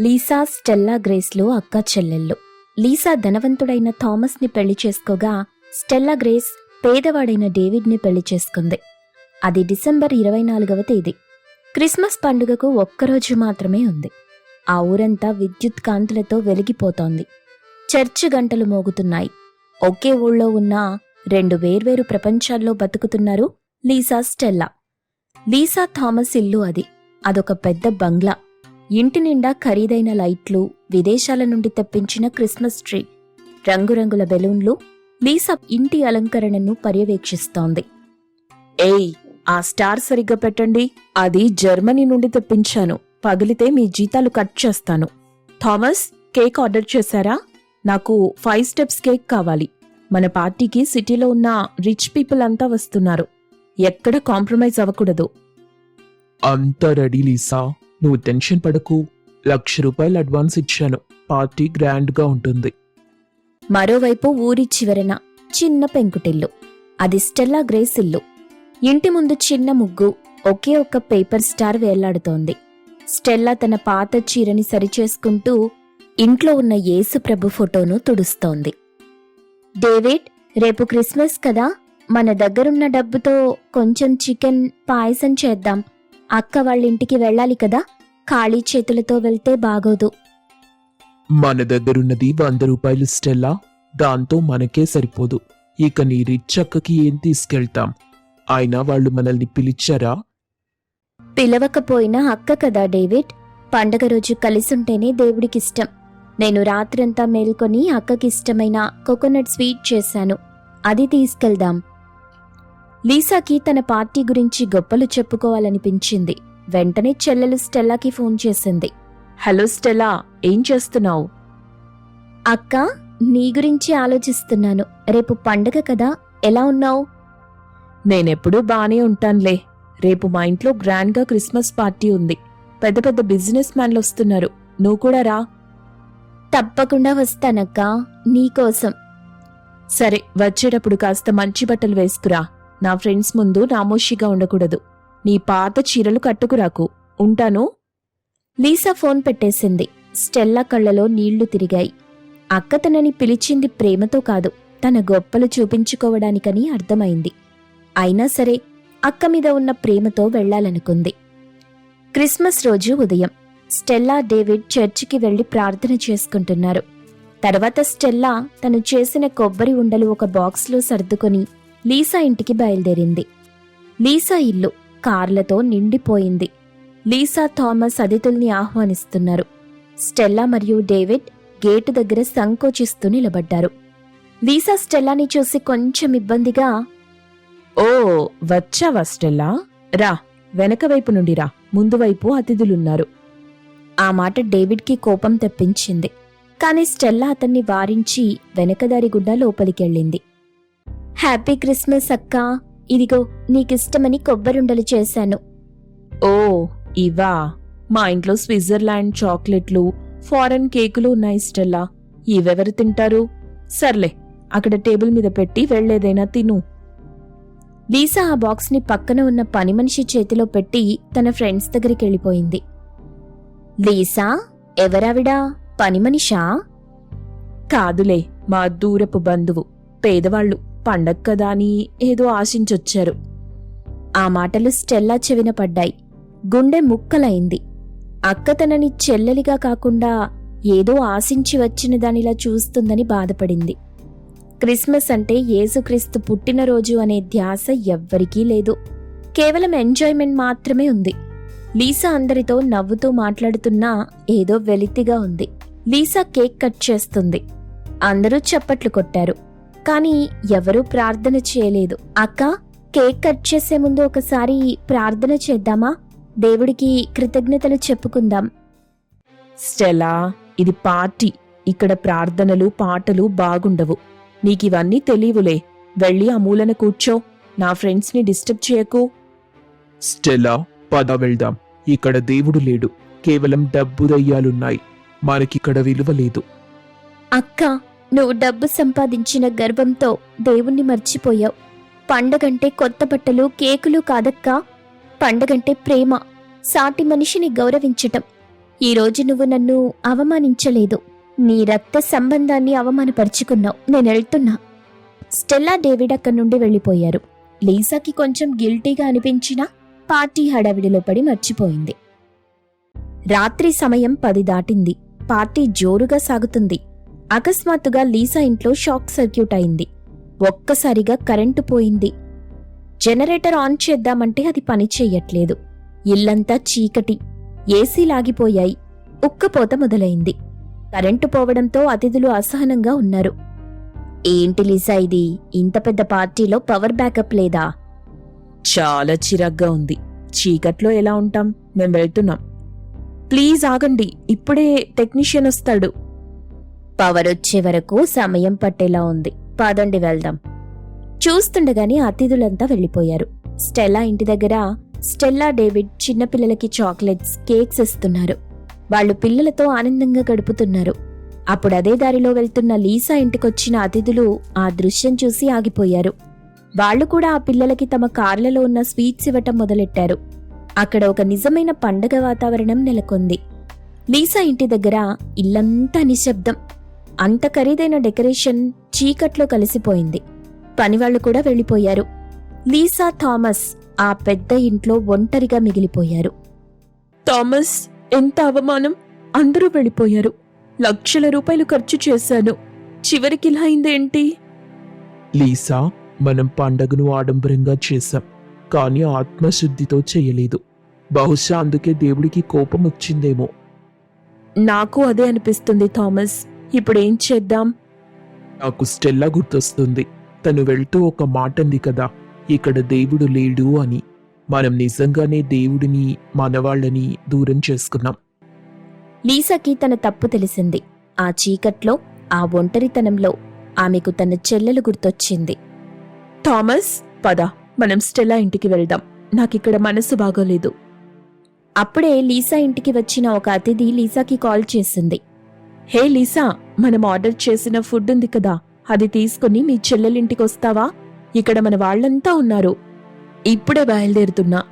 Lisa Stella గ్రేస్లు అక్క చెల్లెళ్ళు. Lisa ధనవంతుడైన థామస్ని పెళ్ళి చేసుకోగా స్టెల్లా గ్రేస్ పేదవాడైన డేవిడ్ని పెళ్ళి చేసుకుంది. అది డిసెంబర్ ఇరవై నాలుగవ తేదీ. క్రిస్మస్ పండుగకు ఒక్కరోజు మాత్రమే ఉంది. ఆ ఊరంతా విద్యుత్ కాంతులతో వెలిగిపోతోంది. చర్చి గంటలు మోగుతున్నాయి. ఒకే ఊళ్ళో ఉన్న రెండు వేర్వేరు ప్రపంచాల్లో బతుకుతున్నారు లీసా స్టెల్లా. లీసా థామస్ ఇల్లు అది. అదొక పెద్ద బంగ్లా. ఇంటి నిండా ఖరీదైన లైట్లు విదేశాల నుండి తెప్పించిన క్రిస్మస్ ట్రీ రంగురంగుల బెలూన్లు లీసా ఇంటి అలంకరణను పర్యవేక్షిస్తోంది. ఏయ్ ఆ స్టార్ సరిగ్గా పెట్టండి. అది జర్మనీ నుండి తెప్పించాను. పగిలితే మీ జీతాలు కట్ చేస్తాను. థామస్ కేక్ ఆర్డర్ చేశారా? నాకు ఫైవ్ స్టెప్స్ కేక్ కావాలి. మన పార్టీకి సిటీలో ఉన్న రిచ్ పీపుల్ అంతా వస్తున్నారు. ఎక్కడ కాంప్రమైజ్ అవ్వకూడదు. అంత రెడీ లీసా. నువ్వు టెన్షన్ పడకు. లక్ష రూపాయలు అడ్వాన్స్ ఇచ్చాను. పార్టీ గ్రాండ్గా ఉంటుంది. మరోవైపు ఊరి చివరన చిన్న పెంకుటిల్లు. అది స్టెల్లా గ్రేస్ ఇల్లు. ఇంటి ముందు చిన్న ముగ్గు ఒకే ఒక్క పేపర్ స్టార్ వేలాడుతోంది. స్టెల్లా తన పాత చీరని సరిచేసుకుంటూ ఇంట్లో ఉన్న యేసు ప్రభు ఫోటోను తుడుస్తోంది. డేవిడ్ రేపు క్రిస్మస్ కదా? మన దగ్గరున్న డబ్బుతో కొంచెం చికెన్ పాయసం చేద్దాం. అక్క వాళ్ళ ఇంటికి వెళ్ళాలి కదా. ఖాళీ చేతులతో వెళ్తే బాగోదు. మన దగ్గరున్నది వంద రూపాయలు స్టెల్లా. దాంతో మనకే సరిపోదు. ఇక నీ రిచ్ అక్కకి ఏం తీసుకెళ్తాం? అయినా వాళ్ళు మనల్ని పిలిచారా? పిలవకపోయినా అక్క కదా డేవిడ్. పండగ రోజు కలిసుంటేనే దేవుడికిష్టం. నేను రాత్రంతా మేల్కొని అక్కకిష్టమైన కోకోనట్ స్వీట్ చేశాను. అది తీసుకెళ్దాం. లీసాకి తన పార్టీ గురించి గొప్పలు చెప్పుకోవాలనిపించింది. వెంటనే చెల్లెలు స్టెల్లాకి ఫోన్ చేసింది. హలో స్టెల్లా ఏం చేస్తున్నావు? అక్క నీ గురించి ఆలోచిస్తున్నాను. రేపు పండగ కదా ఎలా ఉన్నావు? నేనెప్పుడూ బానే ఉంటానులే. రేపు మా ఇంట్లో గ్రాండ్గా క్రిస్మస్ పార్టీ ఉంది. పెద్ద పెద్ద బిజినెస్ మ్యాన్లు వస్తున్నారు. నువ్వు కూడా రా. తప్పకుండా వస్తానక్కా నీకోసం. సరే వచ్చేటప్పుడు కాస్త మంచి బట్టలు వేసుకురా. నా ఫ్రెండ్స్ ముందు నామోషిగా ఉండకూడదు. నీ పాత చీరలు కట్టుకురాకు. ఉంటాను? లీసా ఫోన్ పెట్టేసింది. స్టెల్లా కళ్ళలో నీళ్ళు తిరిగాయి. అక్క తనని పిలిచింది ప్రేమతో కాదు. తన గొప్పలు చూపించుకోవడానికని అర్థమైంది. అయినా సరే అక్క మీద ఉన్న ప్రేమతో వెళ్ళాలనుకుంది క్రిస్మస్ రోజు ఉదయం స్టెల్లా డేవిడ్ చర్చికి వెళ్ళి ప్రార్థన చేసుకుంటున్నారు. తర్వాత స్టెల్లా తను చేసిన కొబ్బరి ఉండలు ఒక బాక్స్లో సర్దుకొని లీసా ఇంటికి బయలుదేరింది. లీసా ఇల్లు కార్లతో నిండిపోయింది. లీసా థామస్ అతిథుల్ని ఆహ్వానిస్తున్నారు. స్టెల్లా మరియు డేవిడ్ గేటు దగ్గర సంకోచిస్తూ నిలబడ్డారు. లీసా స్టెల్లాని చూసి కొంచెం ఇబ్బందిగా ఓ వచ్చావా స్టెల్లా? రా వెనక వైపు నుండి రా. ముందు వైపు అతిథులున్నారు. ఆ మాట డేవిడ్కి కోపం తెప్పించింది. కాని స్టెల్లా అతన్ని వారించి వెనకదారి గుడ్డ లోపలికెళ్ళింది. హ్యాపీ క్రిస్మస్ అక్కా. ఇదిగో నీకిష్టమని కొబ్బరుండలు చేశాను. ఓ ఇవా. మా ఇంట్లో స్విట్జర్లాండ్ చాక్లెట్లు ఫారెన్ కేకులు ఉన్నాయి స్టెల్లా. ఇవెవరు తింటారు? సర్లే అక్కడ టేబుల్ మీద పెట్టి వెళ్ళేదైనా తిను. లీసా ఆ బాక్స్ని పక్కన ఉన్న పని మనిషి చేతిలో పెట్టి తన ఫ్రెండ్స్ దగ్గరికి వెళ్ళిపోయింది. లీసా ఎవరావిడా? పని మనిషా? కాదులే మా దూరపు బంధువు పేదవాళ్ళు. పండగ కదా అని ఏదో ఆశించొచ్చారు. ఆ మాటలు స్టెల్లా చెవిన పడ్డాయి. గుండె ముక్కలైంది. అక్క తనని చెల్లెలిగా కాకుండా ఏదో ఆశించి వచ్చిన దానిలా చూస్తుందని బాధపడింది. క్రిస్మస్ అంటే యేసుక్రీస్తు పుట్టినరోజు అనే ధ్యాస ఎవ్వరికీ లేదు. కేవలం ఎంజాయ్మెంట్ మాత్రమే ఉంది. లీసా అందరితో నవ్వుతూ మాట్లాడుతున్నా ఏదో వెలితిగా ఉంది. లీసా కేక్ కట్ చేస్తుంది. అందరూ చప్పట్లు కొట్టారు. కానీ ఎవరూ ప్రార్థన చేయలేదు. అక్క కేక్ కట్ చేసే ముందు ఒకసారి ప్రార్థన చేద్దామా? దేవుడికి కృతజ్ఞతలు చెప్పుకుందాం. స్టెలా ఇది పార్టీ. ఇక్కడ ప్రార్థనలు పాటలు బాగుండవు. నీకివన్నీ తెలియవులే. వెళ్ళి ఆ మూలన కూర్చో. నా ఫ్రెండ్స్ని డిస్టర్బ్ చేయకు. స్టెల్లా పద వెళ్దాం. ఇక్కడ దేవుడు లేడు. కేవలం డబ్బు దయ్యాలున్నాయి. మనకిక్కడ విలువ లేదు. అక్క నువ్వు డబ్బు సంపాదించిన గర్వంతో దేవుణ్ణి మర్చిపోయావు. పండగంటే కొత్త బట్టలు కేకులు కాదక్కా. పండగంటే ప్రేమ సాటి మనిషిని గౌరవించటం. ఈ రోజు నువ్వు నన్ను అవమానించలేదు. నీ రక్త సంబంధాన్ని అవమానపరుచుకున్నావు. నేను వెళ్తున్నా. స్టెల్లా డేవిడ్ అక్కడి నుండి వెళ్ళిపోయారు. లీసాకి కొంచెం గిల్టీగా అనిపించినా పార్టీ హడావిడిలో పడి మర్చిపోయింది. రాత్రి సమయం పది దాటింది. పార్టీ జోరుగా సాగుతుంది. అకస్మాత్తుగా లీసా ఇంట్లో షాక్ సర్క్యూట్ అయింది. ఒక్కసారిగా కరెంటు పోయింది. జనరేటర్ ఆన్ చేద్దామంటే అది పని చెయ్యట్లేదు. ఇల్లంతా చీకటి. ఏసీ లాగిపోయాయి. ఉక్కపోత మొదలైంది. కరెంటు పోవడంతో అతిథులు అసహనంగా ఉన్నారు. ఏంటి లీసా ఇది? ఇంత పెద్ద పార్టీలో పవర్ బ్యాకప్ లేదా? చాలా చిరాగ్గా ఉంది. చీకట్లో ఎలా ఉంటాం? మేము వెళ్తున్నాం. ప్లీజ్ ఆగండి. ఇప్పుడే టెక్నీషియన్ వస్తాడు. పవర్ వచ్చే వరకు సమయం పట్టేలా ఉంది. పదండి వెళ్దాం. చూస్తుండగానే అతిథులంతా వెళ్ళిపోయారు. స్టెల్లా ఇంటి దగ్గర స్టెల్లా డేవిడ్ చిన్నపిల్లలకి చాక్లెట్స్ కేక్స్ ఇస్తున్నారు. వాళ్ళు పిల్లలతో ఆనందంగా గడుపుతున్నారు. అప్పుడు అదే దారిలో వెళ్తున్న లీసా ఇంటికొచ్చిన అతిథులు ఆ దృశ్యం చూసి ఆగిపోయారు. వాళ్ళు కూడా ఆ పిల్లలకి తమ కార్లలో ఉన్న స్వీట్స్ ఇవ్వటం మొదలెట్టారు. అక్కడ ఒక నిజమైన పండగ వాతావరణం నెలకొంది. లీసా ఇంటి దగ్గర ఇల్లంతా నిశ్శబ్దం. అంత ఖరీదైన డెకరేషన్ చీకట్లో కలిసిపోయింది. పనివాళ్ళు కూడా వెళ్ళిపోయారు. లీసా థామస్ ఆ పెద్ద ఇంట్లో ఒంటరిగా మిగిలిపోయారు. థామస్ ఎంత అవమానం! అందరూ వెళ్ళిపోయారు. లక్షల రూపాయలు ఖర్చు చేశాను. చివరికి ఇలా అయిందేంటి? లీసా మనం పండగను ఆడంబరంగా చేశాం కానీ ఆత్మశుద్ధితో చేయలేదు. బహుశా అందుకే దేవుడికి కోపం వచ్చిందేమో నాకు అదే అనిపిస్తుంది థామస్. ఇప్పుడేం చేద్దాం? నాకు స్టెల్లా గుర్తొస్తుంది. తను వెళ్తూ ఒక మాట అంది కదా ఇక్కడ దేవుడు లేడు అని. మనం నిజంగానే దేవుడిని మనవాళ్ళని దూరం చేసుకున్నాం. లీసాకి తన తప్పు తెలిసింది. ఆ చీకట్లో ఆ ఒంటరితనంలో ఆమెకు తన చెల్లెలు గుర్తొచ్చింది. థామస్ పద మనం స్టెల్లా ఇంటికి వెళ్దాం. నాకిక్కడ మనసు బాగోలేదు. అప్పుడే లీసా ఇంటికి వచ్చిన ఒక అతిథి లీసాకి కాల్ చేసింది. హే లీసా మనం ఆర్డర్ చేసిన ఫుడ్ ఉంది కదా అది తీసుకుని మీ చెల్లెలింటికి వస్తావా ఇక్కడ మన వాళ్ళంతా ఉన్నారు. ఇప్పుడే బయలుదేరుతున్నా.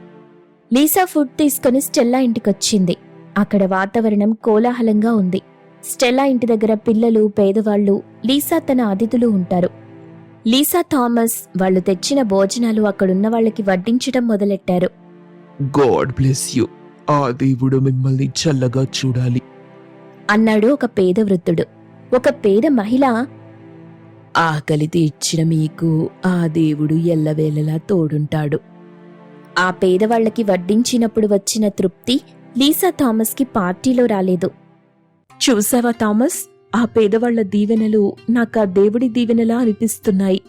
లీసా ఫుడ్ తీసుకుని స్టెల్లా ఇంటికొచ్చింది. అక్కడ వాతావరణం కోలాహలంగా ఉంది. స్టెల్లా ఇంటి దగ్గర పిల్లలు పేదవాళ్ళు లీసా తన అతిథులు ఉంటారు. లీసా థామస్ వాళ్ళు తెచ్చిన భోజనాలు అక్కడున్న వాళ్ళకి వడ్డించడం మొదలెట్టారు. God bless you. ఆ దేవుడు మిమ్మల్ని చల్లగా చూడాలి. అన్నాడు ఒక పేద వృద్ధుడు. ఒక పేద మహిళ ఆకలి తీర్చిన మీకు ఆ దేవుడు ఎల్లవేళలా తోడుంటాడు. ఆ పేదవాళ్ళకి వడ్డించినప్పుడు వచ్చిన తృప్తి లీసా థామస్కి పార్టీలో రాలేదు. చూసావా థామస్? ఆ పేదవాళ్ళ దీవెనలు నాకు ఆ దేవుడి దీవెనలా అనిపిస్తున్నాయి.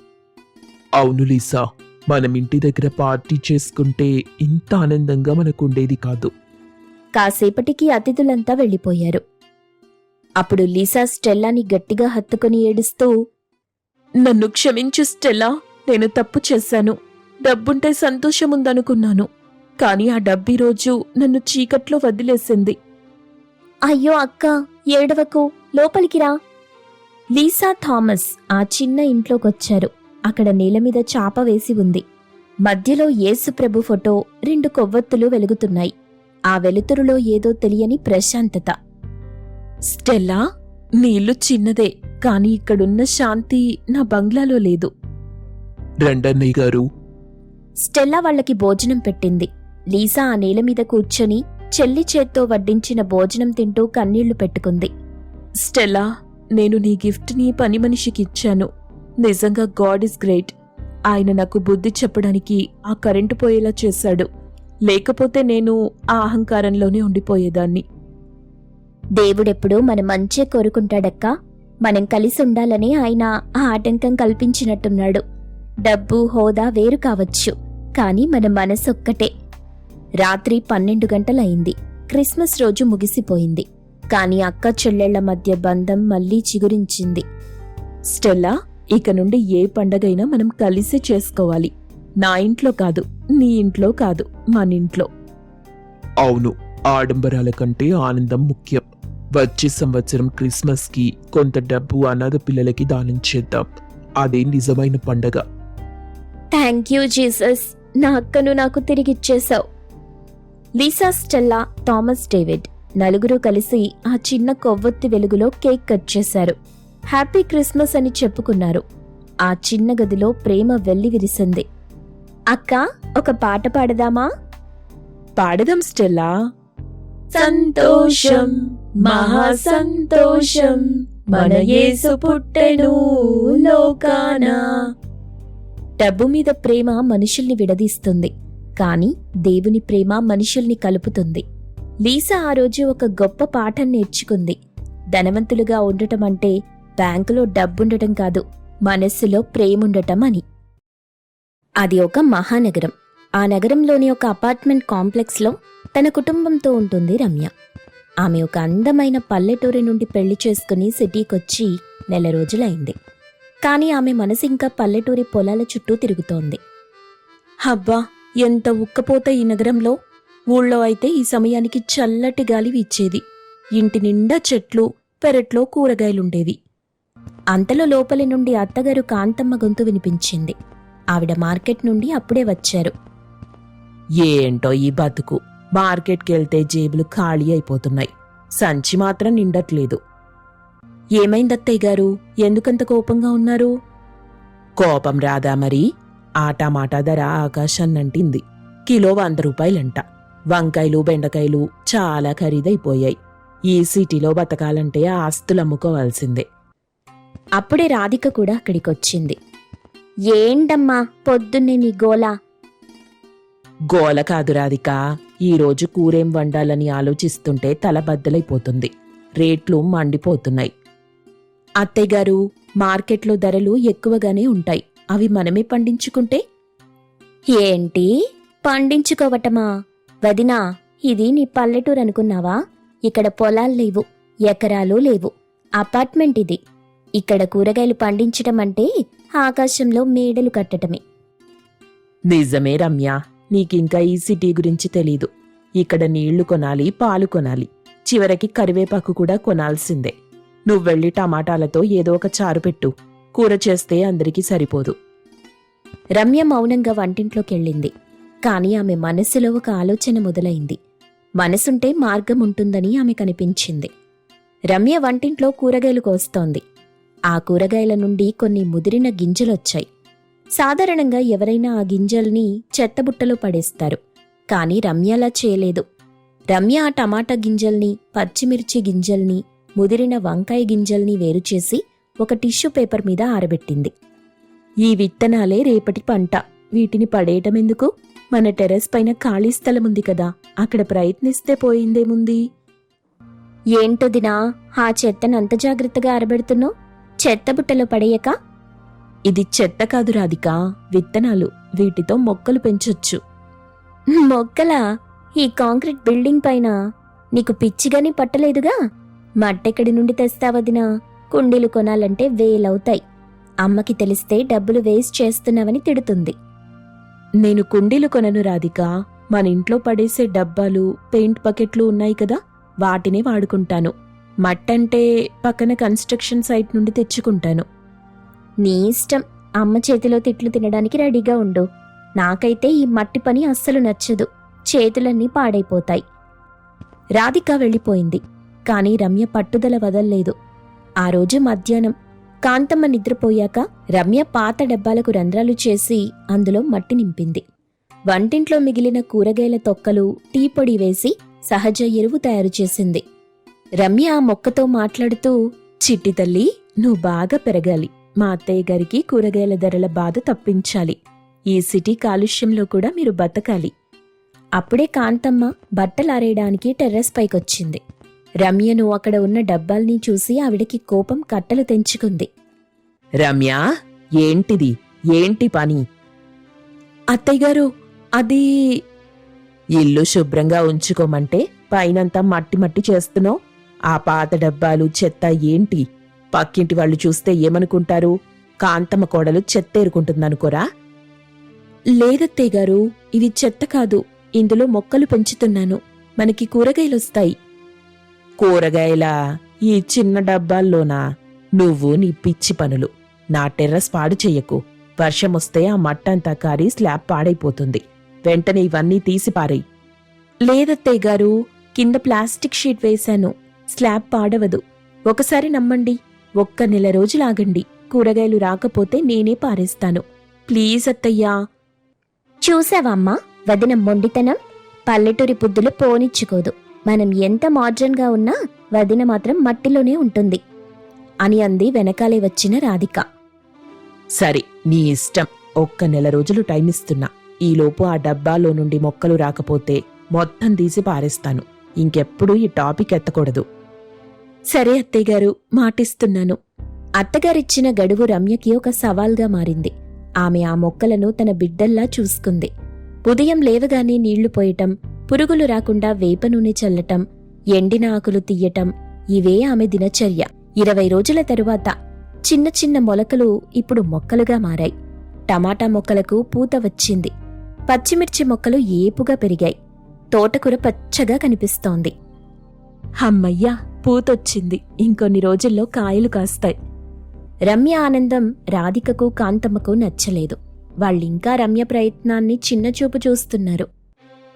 అవును లీసా మనం ఇంటి దగ్గర పార్టీ చేసుకుంటే ఇంత ఆనందంగా మనకు ఉండేది కాదు. కాసేపటికి అతిథులంతా వెళ్ళిపోయారు. అప్పుడు లీసా స్టెల్లాని గట్టిగా హత్తుకుని ఏడుస్తూ నన్ను క్షమించు స్టెల్లా నేను తప్పు చేశాను. డబ్బుంటే సంతోషముందనుకున్నాను. కానీ ఆ డబ్బీ రోజు నన్ను చీకట్లో వదిలేసింది. అయ్యో అక్క ఏడవకు. లోపలికి రా. లీసా థామస్ ఆ చిన్న ఇంట్లోకొచ్చారు. అక్కడ నేల మీద చాప వేసి ఉంది. మధ్యలో యేసుప్రభు ఫోటో రెండు కొవ్వొత్తులు వెలుగుతున్నాయి. ఆ వెలుతురులో ఏదో తెలియని ప్రశాంతత. స్టెల్లా నీ ఇల్లు చిన్నదే కాని ఇక్కడున్న శాంతి నా బంగ్లాలో లేదు. రండన్నయ్య గారు. స్టెల్లా వాళ్ళకి భోజనం పెట్టింది. లీసా ఆ నేల మీద కూర్చొని చెల్లి చేత్తో వడ్డించిన భోజనం తింటూ కన్నీళ్ళు పెట్టుకుంది. స్టెల్లా నేను నీ గిఫ్ట్ని పని మనిషికి ఇచ్చాను. నిజంగా గాడ్ ఇస్ గ్రేట్. ఆయన నాకు బుద్ధి చెప్పడానికి ఆ కరెంటు పోయేలా చేశాడు. లేకపోతే నేను ఆ అహంకారంలోనే ఉండిపోయేదాన్ని. దేవుడెప్పుడు మన మంచే కోరుకుంటాడక్కా. మనం కలిసి ఉండాలని ఆయన ఆ ఆటంకం కల్పించినట్టున్నాడు. డబ్బు హోదా వేరు కావచ్చు కానీ మన మనసొక్కటే. రాత్రి పన్నెండు గంటలయింది. క్రిస్మస్ రోజు ముగిసిపోయింది. కాని అక్క చెల్లెళ్ళ మధ్య బంధం మళ్ళీ చిగురించింది. స్టెల్లా ఇక నుండి ఏ పండగైనా మనం కలిసి చేసుకోవాలి. నా ఇంట్లో కాదు నీ ఇంట్లో కాదు మన ఇంట్లో. అవును ఆడంబరాల కంటే ఆనందం ముఖ్యం. వచ్చే సంవత్సరం క్రిస్మస్కి కొంత డబ్బు అనాథ పిల్లలకి దానం చేద్దాం. అదే నిజమైన పండగ. Thank you Jesus. నా అక్కను నాకు తిరిగిచ్చేశావు. లీసా స్టెల్లా థామస్ డేవిడ్ నలుగురు కలిసి ఆ చిన్న కొవ్వొత్తి వెలుగులో కేక్ కట్ చేశారు. హ్యాపీ క్రిస్మస్ అని చెప్పుకున్నారు. ఆ చిన్న గదిలో ప్రేమ వెల్లి విరిసింది. అక్క ఒక పాట పాడదామా? పాడదాం స్టెల్లా. సంతోషం. మహా సంతోషం మన యేసు పుట్టెను లోకాన. డబ్బు మీద ప్రేమ మనుషుల్ని విడదీస్తుంది కాని దేవుని ప్రేమ మనుషుల్ని కలుపుతుంది. లీసా ఆ రోజు ఒక గొప్ప పాఠం నేర్చుకుంది. ధనవంతులుగా ఉండటం అంటే బ్యాంకులో డబ్బుండటం కాదు మనస్సులో ప్రేముండటం అని. అది ఒక మహానగరం. ఆ నగరంలోని ఒక అపార్ట్మెంట్ కాంప్లెక్స్లో తన కుటుంబంతో ఉంటుంది రమ్య. ఆమె ఒక అందమైన పల్లెటూరి నుండి పెళ్ళి చేసుకుని సిటీకొచ్చి నెల రోజులైంది. కానీ ఆమె మనసు ఇంకా పల్లెటూరి పొలాల చుట్టూ తిరుగుతోంది. హబ్బా ఎంత ఉక్కపోత ఈ నగరంలో! ఊళ్ళో అయితే ఈ సమయానికి చల్లటి గాలి వీచేది. ఇంటి నిండా చెట్లు పెరట్లో కూరగాయలుండేవి. అంతలో లోపలి నుండి అత్తగారు కాంతమ్మ గొంతు వినిపించింది. ఆవిడ మార్కెట్ నుండి అప్పుడే వచ్చారు. ఏంటో ఈ బతుకు? మార్కెట్కి వెళ్తే జేబులు ఖాళీ అయిపోతున్నాయి. సంచి మాత్రం నిండట్లేదు. ఏమైంది అత్తయ్య గారు? ఎందుకంత కోపంగా ఉన్నారు? కోపం రాదా మరి? ఆ టమాటా ధర ఆకాశాన్నంటింది కిలో వంద రూపాయలంట. వంకాయలు బెండకాయలు చాలా ఖరీదైపోయాయి. ఈ సిటీలో బతకాలంటే ఆస్తులు అమ్ముకోవాల్సిందే. అప్పుడే రాధిక కూడా అక్కడికొచ్చింది. ఏంటమ్మా పొద్దున్నే నీ గోలా? గోల కాదు రాధిక. ఈరోజు కూరేం వండాలని ఆలోచిస్తుంటే తల బద్దలైపోతుంది. రేట్లు మండిపోతున్నాయి. అత్తయ్య గారు మార్కెట్లో ధరలు ఎక్కువగానే ఉంటాయి. అవి మనమే పండించుకుంటే? ఏంటి? పండించుకోవటమా? వదినా ఇది నీ పల్లెటూరు అనుకున్నావా ఇక్కడ పొలాలు లేవు ఎకరాలు లేవు. అపార్ట్మెంట్ ఇది. ఇక్కడ కూరగాయలు పండించటం అంటే ఆకాశంలో మేడలు కట్టటమే. నిజమే రమ్య. నీకింకా ఈ సిటీ గురించి తెలీదు. ఇక్కడ నీళ్ళు కొనాలి పాలు కొనాలి. చివరికి కరివేపాకు కూడా కొనాల్సిందే. నువ్వెళ్ళి టమాటాలతో ఏదో ఒక చారు పెట్టు. కూర చేస్తే అందరికీ సరిపోదు. రమ్య మౌనంగా వంటింట్లోకెళ్ళింది. కాని ఆమె మనసులో ఒక ఆలోచన మొదలైంది. మనసుంటే మార్గం ఉంటుందని ఆమె కనిపించింది. రమ్య వంటింట్లో కూరగాయలు కోస్తోంది. ఆ కూరగాయల నుండి కొన్ని ముదిరిన గింజలొచ్చాయి. సాధారణంగా ఎవరైనా ఆ గింజల్ని చెత్తబుట్టలో పడేస్తారు. కాని రమ్య అలా చేయలేదు. రమ్య ఆ టమాటా గింజల్ని పచ్చిమిర్చి గింజల్ని ముదిరిన వంకాయ గింజల్ని వేరుచేసి ఒక టిష్యూ పేపర్ మీద ఆరబెట్టింది. ఈ విత్తనాలే రేపటి పంట. వీటిని పడేయటం ఎందుకు? మన టెరెస్ పైన ఖాళీ స్థలం ఉంది కదా. అక్కడ ప్రయత్నిస్తే పోయిందేముంది? ఏంటదినా? ఆ చెత్తనంత అంత జాగ్రత్తగా ఆరబెడుతున్నావు? చెత్త బుట్టలో పడేయక ఇది చెత్త కాదు రాధిక. విత్తనాలు వీటితో మొక్కలు పెంచొచ్చు. మొక్కలా? ఈ కాంక్రీట్ బిల్డింగ్ పైన? నీకు పిచ్చిగాని పట్టలేదుగా? మట్టెక్కడి నుండి తెస్తావదినా కుండీలు కొనాలంటే వేలవుతాయి. అమ్మకి తెలిస్తే డబ్బులు వేస్ట్ చేస్తున్నావని తిడుతుంది. నేను కుండీలు కొనను రాధిక. మన ఇంట్లో పడేసే డబ్బాలు పెయింట్ బకెట్లు ఉన్నాయి కదా? వాటినే వాడుకుంటాను. మట్టంటే పక్కన కన్స్ట్రక్షన్ సైట్ నుండి తెచ్చుకుంటాను. నీ ఇష్టం. అమ్మ చేతిలో తిట్లు తినడానికి రెడీగా ఉండు. నాకైతే ఈ మట్టి పని అస్సలు నచ్చదు. చేతులన్నీ పాడైపోతాయి. రాధిక వెళ్ళిపోయింది. కానీ రమ్య పట్టుదల వదల్లేదు. ఆ రోజు మధ్యాహ్నం. కాంతమ్మ నిద్రపోయాక రమ్య పాత డబ్బాలకు రంధ్రాలు చేసి అందులో మట్టి నింపింది. వంటింట్లో మిగిలిన కూరగాయల తొక్కలు టీ పొడి వేసి సహజ ఎరువు తయారు చేసింది. రమ్య ఆ మొక్కతో మాట్లాడుతూ చిట్టి తల్లి నువ్వు బాగా పెరగాలి. మా అత్తయ్య గారికి కూరగాయల ధరల బాధ తప్పించాలి. ఈ సిటీ కాలుష్యంలో కూడా మీరు బతకాలి. అప్పుడే కాంతమ్మ బట్టలారేయడానికి టెర్రస్ పైకొచ్చింది. రమ్యను అక్కడ ఉన్న డబ్బాల్ని చూసి ఆవిడకి కోపం కట్టలు తెంచుకుంది. రమ్య ఏంటిది? ఏంటి పని? అత్తయ్య గారు అది ఇల్లు శుభ్రంగా ఉంచుకోమంటే పైనంతా మట్టి మట్టి చేస్తున్నావు. ఆ పాత డబ్బాలు చెత్త ఏంటి? పక్కింటి వాళ్ళు చూస్తే ఏమనుకుంటారు? కాంతమ్మ కోడలు చెత్తేరుకుంటుందనుకోరా లేదత్తయ్య గారు ఇది చెత్త కాదు. ఇందులో మొక్కలు పెంచుతున్నాను. మనకి కూరగాయలొస్తాయి. కూరగాయల? ఈ చిన్న డబ్బాల్లోనా? నువ్వు నీ పిచ్చి పనులు. నా టెర్రస్ పాడు చెయ్యకు. వర్షం వస్తే ఆ మట్టంతా కారి స్లాబ్ పాడైపోతుంది. వెంటనే ఇవన్నీ తీసి లేదత్తే లేదత్తయ్య గారు కింద ప్లాస్టిక్ షీట్ వేశాను. స్లాబ్ పాడవదు. ఒకసారి నమ్మండి. ఒక్క నెల రోజులు ఆగండి కూరగాయలు రాకపోతే నేనే పారేస్తాను. ప్లీజ్ అత్తయ్యా. చూసావమ్మా వదిన మొండితనం. పల్లెటూరి బుద్ధులు పోనిచ్చుకోదు. మనం ఎంత మోడ్రన్గా ఉన్నా వదిన మాత్రం మట్టిలోనే ఉంటుంది. అని అంది వెనకాలే వచ్చిన రాధిక. సరే నీ ఇష్టం. ఒక్క నెల రోజులు టైం ఇస్తున్నా. ఈలోపు ఆ డబ్బాలో నుండి మొక్కలు రాకపోతే మొత్తం తీసి పారేస్తాను. ఇంకెప్పుడు ఈ టాపిక్ ఎత్తకూడదు. సరే అత్తయ్యగారు మాటిస్తున్నాను. అత్తగారిచ్చిన గడువు రమ్యకి ఒక సవాల్గా మారింది. ఆమె ఆ మొక్కలను తన బిడ్డల్లా చూసుకుంది. ఉదయం లేవగానే నీళ్ళు పోయటం పురుగులు రాకుండా వేప నూనె చల్లటం ఎండిన ఆకులు తీయటం ఇవే ఆమె దినచర్య. ఇరవై రోజుల తరువాత చిన్న చిన్న మొలకలు ఇప్పుడు మొక్కలుగా మారాయి. టమాటా మొక్కలకు పూత వచ్చింది. పచ్చిమిర్చి మొక్కలు ఏపుగా పెరిగాయి. తోటకూర పచ్చగా కనిపిస్తోంది. హమ్మయ్యా పూతొచ్చింది. ఇంకొన్ని రోజుల్లో కాయలు కాస్తాయి. రమ్య ఆనందం రాధికకు కాంతమ్మకు నచ్చలేదు. వాళ్ళింకా రమ్య ప్రయత్నాన్ని చిన్నచూపు చూస్తున్నారు.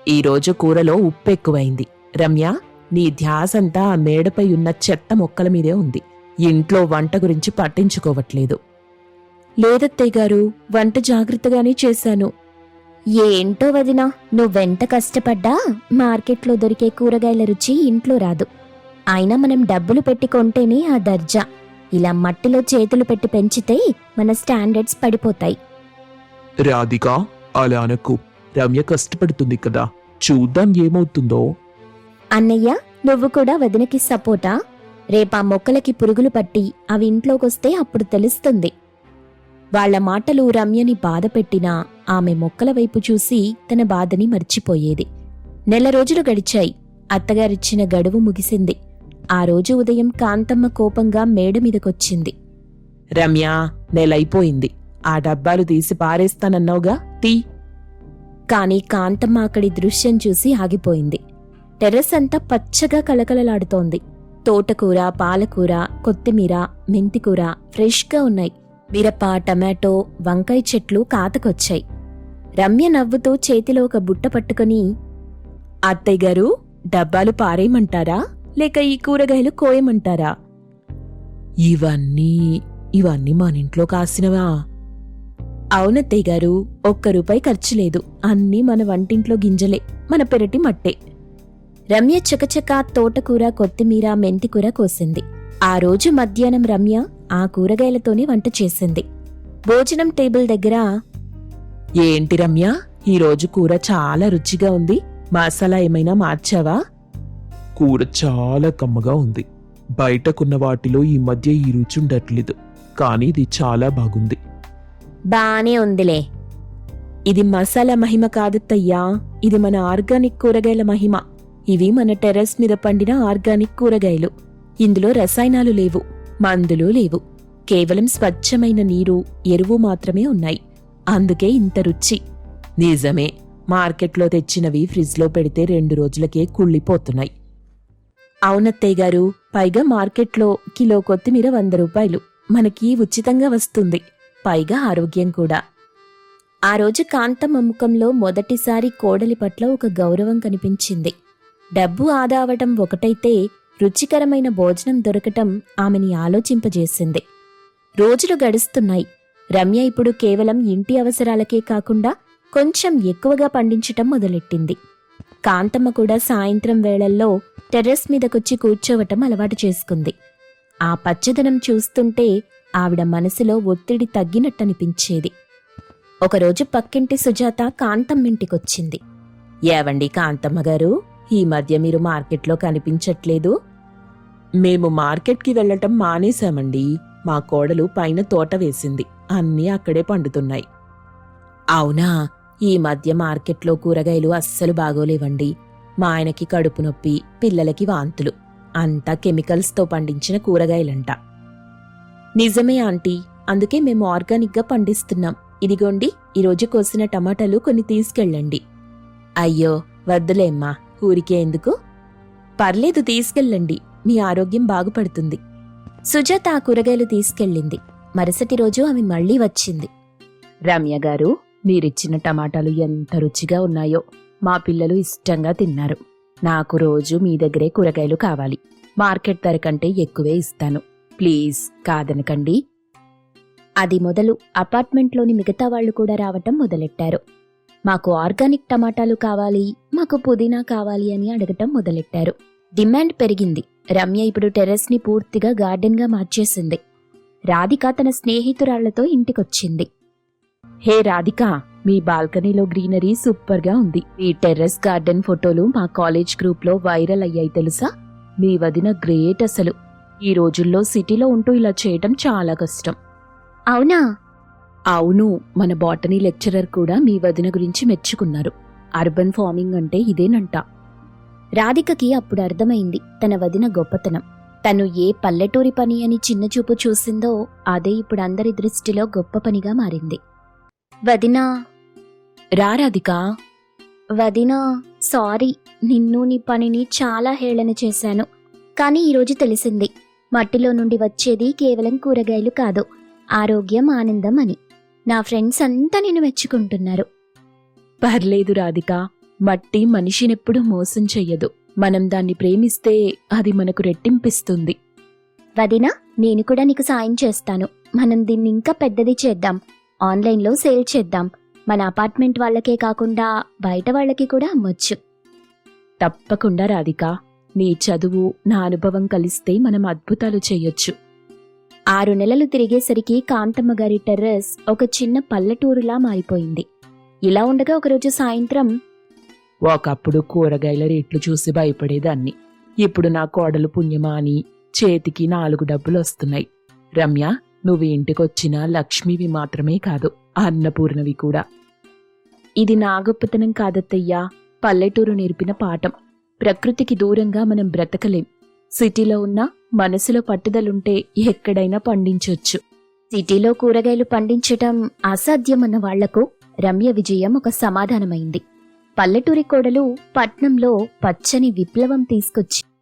ఈరోజు కూరలో ఉప్పు ఎక్కువైంది. రమ్య నీ ధ్యాసంతా ఆ మేడపై ఉన్న చెత్త మొక్కల మీదే ఉంది. ఇంట్లో వంట గురించి పట్టించుకోవట్లేదు. లేదత్తయ్య గారు వంట జాగ్రత్తగానే చేశాను. ఏంటో వదినా నువ్వెంత కష్టపడ్డా? మార్కెట్లో దొరికే కూరగాయల రుచి ఇంట్లో రాదు. అయినా మనం డబ్బులు పెట్టి కొంటేనే ఆ దర్జా. ఇలా మట్టిలో చేతులు పెట్టి పెంచితే మన స్టాండర్డ్స్ పడిపోతాయి. రాధిక అలా అనకు. రమ్య కష్టపడుతుంది కదా. చూద్దాం ఏమవుతుందో. అన్నయ్య నువ్వు కూడా వదినకి సపోర్టా? రేపా మొక్కలకి పురుగులు పట్టి అవి ఇంట్లోకొస్తే అప్పుడు తెలుస్తుంది. వాళ్ళ మాటలు రమ్యని బాధపెట్టినా ఆమె మొక్కల వైపు చూసి తన బాధని మర్చిపోయేది. నెల రోజులు గడిచాయి. అత్తగారిచ్చిన గడువు ముగిసింది. ఆ రోజు ఉదయం కాంతమ్మ కోపంగా మేడ మీదకొచ్చింది. రమ్య నెలైపోయింది. ఆ డబ్బాలు తీసి పారేస్తానన్నావుగా తీ. కాని కాంతమ్మ అక్కడి దృశ్యం చూసి ఆగిపోయింది. టెర్రస్ అంతా పచ్చగా కలకలలాడుతోంది తోటకూర పాలకూర కొత్తిమీర మెంతికూర ఫ్రెష్గా ఉన్నాయి. మిరప టమాటో వంకాయ చెట్లు కాతకొచ్చాయి. రమ్య నవ్వుతూ చేతిలో ఒక బుట్ట పట్టుకుని అత్తయ్య గారు డబ్బాలు పారేయమంటారా? లేక ఈ కూరగాయలు కోయమంటారా? ఇవన్నీ ఇవన్నీ మన ఇంట్లో కాసినవా అవునత్తయ్య గారు ఒక్క రూపాయి ఖర్చు లేదు. అన్నీ మన వంటింట్లో గింజలే మన పెరటి మట్టే. రమ్య చకచక తోటకూర కొత్తిమీర మెంతికూర కోసింది. ఆ రోజు మధ్యాహ్నం రమ్య ఆ కూరగాయలతోనే వంట చేసింది. భోజనం టేబుల్ దగ్గర ఏంటి రమ్య ఈరోజు కూర చాలా రుచిగా ఉంది. మసాలా ఏమైనా మార్చావా? కూర చాలా కమ్మగా ఉంది. బయటకున్న వాటిలో ఈ మధ్య ఈ రుచి ఉండట్లేదు. కానీ ఇది చాలా బాగుంది. బానే ఉందిలే. ఇది మసాలా మహిమ కాదత్తయ్యా ఇది మన ఆర్గానిక్ కూరగాయల మహిమ. ఇవి మన టెర్రస్ మీద పండిన ఆర్గానిక్ కూరగాయలు. ఇందులో రసాయనాలు లేవు మందులు లేవు. కేవలం స్వచ్ఛమైన నీరు ఎరువు మాత్రమే ఉన్నాయి. అందుకే ఇంత రుచి. నిజమే మార్కెట్లో తెచ్చినవి ఫ్రిడ్జ్లో పెడితే రెండు రోజులకే కుళ్ళిపోతున్నాయి. అవునత్తయ్య గారు పైగా మార్కెట్లో కిలో కొత్తిమీర వంద రూపాయలు. మనకి ఉచితంగా వస్తుంది. పైగా ఆరోగ్యం కూడా. ఆ రోజు కాంతమ్మ ముఖంలో మొదటిసారి కోడలి పట్ల ఒక గౌరవం కనిపించింది. డబ్బు ఆదా అవటం ఒకటైతే రుచికరమైన భోజనం దొరకటం ఆమెని ఆలోచింపజేసింది. రోజులు గడుస్తున్నాయి. రమ్య ఇప్పుడు కేవలం ఇంటి అవసరాలకే కాకుండా కొంచెం ఎక్కువగా పండించటం మొదలెట్టింది. కాంతమ్మ కూడా సాయంత్రం వేళల్లో టెర్రస్ మీదకొచ్చి కూర్చోవటం అలవాటు చేసుకుంది. ఆ పచ్చదనం చూస్తుంటే ఆవిడ మనసులో ఒత్తిడి తగ్గినట్టనిపించేది. ఒకరోజు పక్కింటి సుజాత కాంతమ్మింటికొచ్చింది. ఏవండి కాంతమ్మ గారు ఈ మధ్య మీరు మార్కెట్లో కనిపించట్లేదు? మేము మార్కెట్కి వెళ్ళటం మానేశామండి. మా కోడలు పైన తోట వేసింది. అన్నీ అక్కడే పండుతున్నాయి. అవునా? ఈ మధ్య మార్కెట్లో కూరగాయలు అస్సలు బాగోలేవండి. మా ఆయనకి కడుపు నొప్పి పిల్లలకి వాంతులు. అంతా కెమికల్స్తో పండించిన కూరగాయలంట. నిజమే ఆంటీ అందుకే మేము ఆర్గానిక్గా పండిస్తున్నాం. ఇదిగోండి ఈరోజు కోసిన టమాటాలు కొన్ని తీసుకెళ్ళండి. అయ్యో వద్దులేమ్మా ఊరికే ఎందుకు? పర్లేదు తీసుకెళ్ళండి. మీ ఆరోగ్యం బాగుపడుతుంది. సుజాత ఆ కూరగాయలు తీసుకెళ్ళింది. మరుసటి రోజు ఆమె మళ్ళీ వచ్చింది. రమ్య గారు మీరిచ్చిన టమాటాలు ఎంత రుచిగా ఉన్నాయో మా పిల్లలు ఇష్టంగా తిన్నారు. నాకు రోజు మీ దగ్గరే కూరగాయలు కావాలి. మార్కెట్ ధర కంటే ఎక్కువే ఇస్తాను. ప్లీజ్ కాదనకండి. అది మొదలు అపార్ట్మెంట్లోని మిగతా వాళ్ళు కూడా రావటం మొదలెట్టారు. మాకు ఆర్గానిక్ టమాటాలు కావాలి మాకు పుదీనా కావాలి అని అడగటం మొదలెట్టారు. డిమాండ్ పెరిగింది. రమ్య ఇప్పుడు టెర్రస్ని పూర్తిగా గార్డెన్గా మార్చేసింది. రాధిక తన స్నేహితురాళ్ళతో ఇంటికొచ్చింది. హే రాధిక మీ బాల్కనీలో గ్రీనరీ సూపర్గా ఉంది. ఈ టెర్రస్ గార్డెన్ ఫోటోలు మా కాలేజ్ గ్రూప్లో వైరల్ అయ్యాయి తెలుసా? మీ వదిన గ్రేట్ అసలు. ఈ రోజుల్లో సిటీలో ఉంటూ ఇలా చేయటం చాలా కష్టం. అవునా? అవును మన బాటనీ లెక్చరర్ కూడా మీ వదిన గురించి మెచ్చుకున్నారు. అర్బన్ ఫార్మింగ్ అంటే ఇదేనంట. రాధికకి అప్పుడు అర్థమైంది తన వదిన గొప్పతనం. తను ఏ పల్లెటూరి పని అని చిన్నచూపు చూసిందో అదే ఇప్పుడు అందరి దృష్టిలో గొప్ప పనిగా మారింది. వదినా. రా రాధిక వదినా సారీ నిన్ను నీ పనిని చాలా హేళన చేశాను. కానీ ఈరోజు తెలిసింది మట్టిలో నుండి వచ్చేది కేవలం కూరగాయలు కాదు ఆరోగ్యం ఆనందం అని. నా ఫ్రెండ్స్ అంతా నేను మెచ్చుకుంటున్నారు. పర్లేదు రాధిక మట్టి మనిషినెప్పుడు మోసం చెయ్యదు. మనం దాన్ని ప్రేమిస్తే అది మనకు రెట్టింపిస్తుంది. వదినా నేను కూడా నీకు సాయం చేస్తాను. మనం దీన్ని ఇంకా పెద్దది చేద్దాం. ఆన్లైన్లో సేల్ చేద్దాం. మన అపార్ట్మెంట్ వాళ్ళకే కాకుండా బయట వాళ్ళకి కూడా అమ్మొచ్చు. తప్పకుండా రాధిక. నీ చదువు నా అనుభవం కలిస్తే మనం అద్భుతాలు చెయ్యొచ్చు ఆరు నెలలు తిరిగేసరికి కాంతమ్మ గారి టెర్రస్ ఒక చిన్న పల్లెటూరులా మారిపోయింది. ఇలా ఉండగా ఒకరోజు సాయంత్రం ఒకప్పుడు కూరగాయల రేట్లు చూసి భయపడేదాన్ని. ఇప్పుడు నా కోడలు పుణ్యమా అని చేతికి నాలుగు డబ్బులు వస్తున్నాయి రమ్య నువ్వు ఇంటికొచ్చిన లక్ష్మివి మాత్రమే కాదు అన్నపూర్ణవి కూడా. ఇది నా గొప్పతనం కాదత్తయ్యా పల్లెటూరు నేర్పిన పాఠం. ప్రకృతికి దూరంగా మనం బ్రతకలేం. సిటీలో ఉన్న మనసులో పట్టుదలుంటే ఎక్కడైనా పండించొచ్చు. సిటీలో కూరగాయలు పండించటం అసాధ్యమన్న వాళ్ళకు రమ్య విజయం ఒక సమాధానమైంది. పల్లెటూరి కోడలు పట్నంలో పచ్చని విప్లవం తీసుకొచ్చి